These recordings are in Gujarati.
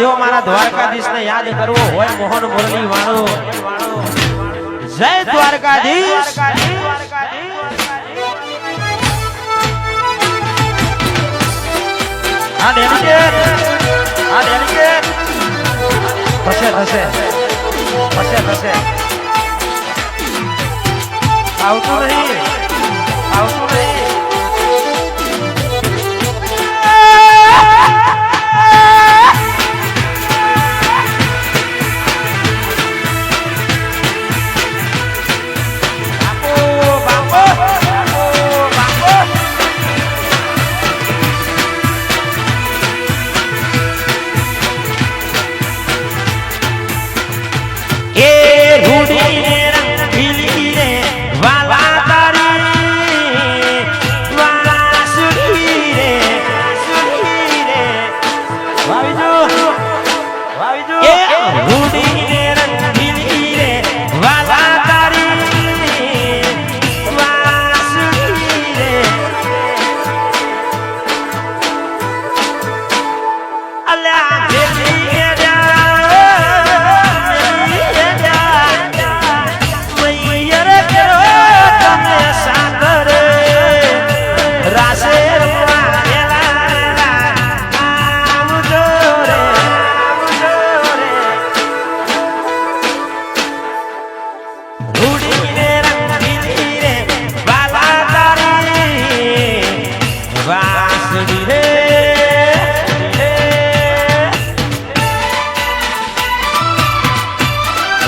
દેવો મારા દ્વારકાધીશ ને યાદ કરવો હોય મોહન મુરલી વાળો. જય દ્વારકાધીશ. આવતું નહીં. આવતું નહીં. Yeah.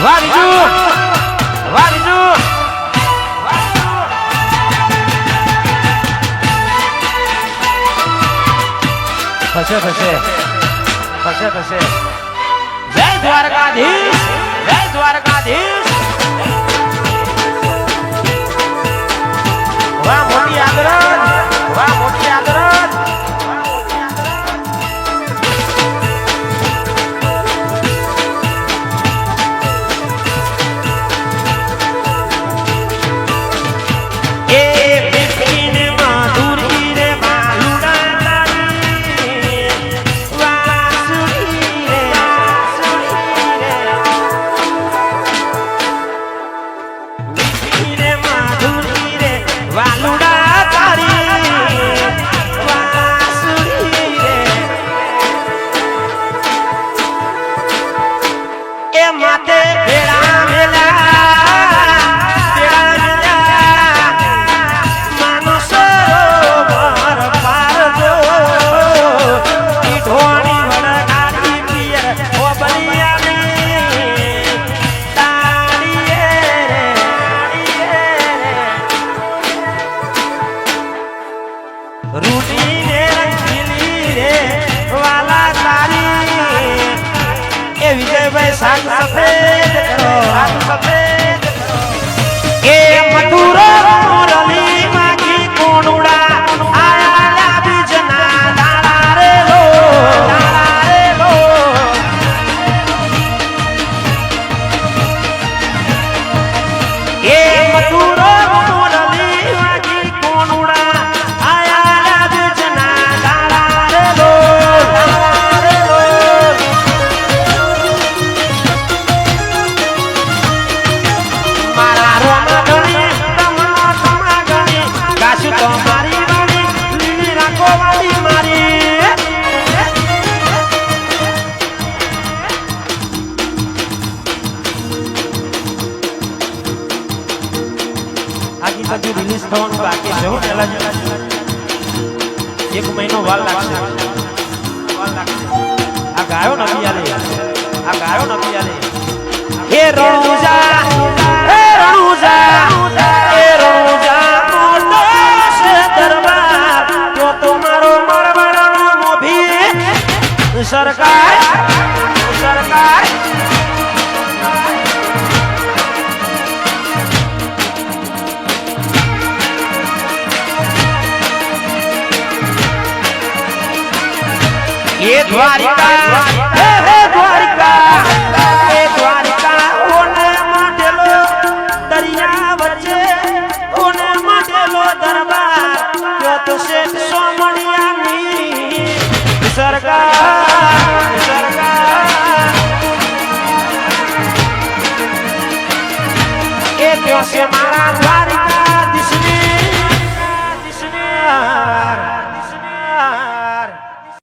વારીજુ! વારીજુ! થશે થશે. થશે થશે. જય દ્વારકાધીશ! જય દ્વારકાધીશ! ભેળા ભેળા સાગ સફેદ કરો સાગ સફેદ એ મધુર મોરલી માગી કોનુડા આયા બીજના દાડા રે લો. દાડા રે લો. એ મધુર મોરલી લીલી મારી. આખી બાજુ રિલીઝ થવાનું બાકી છે પહેલા. એક મહિનો વાર લાગશે. લાગશે આ ગાયો નથી આ ગાયો નથી આલે હે રણુજા! સરકાર સરકાર. એ દ્વારિકા દ્વારિકા. છે મારા દ્વારિકા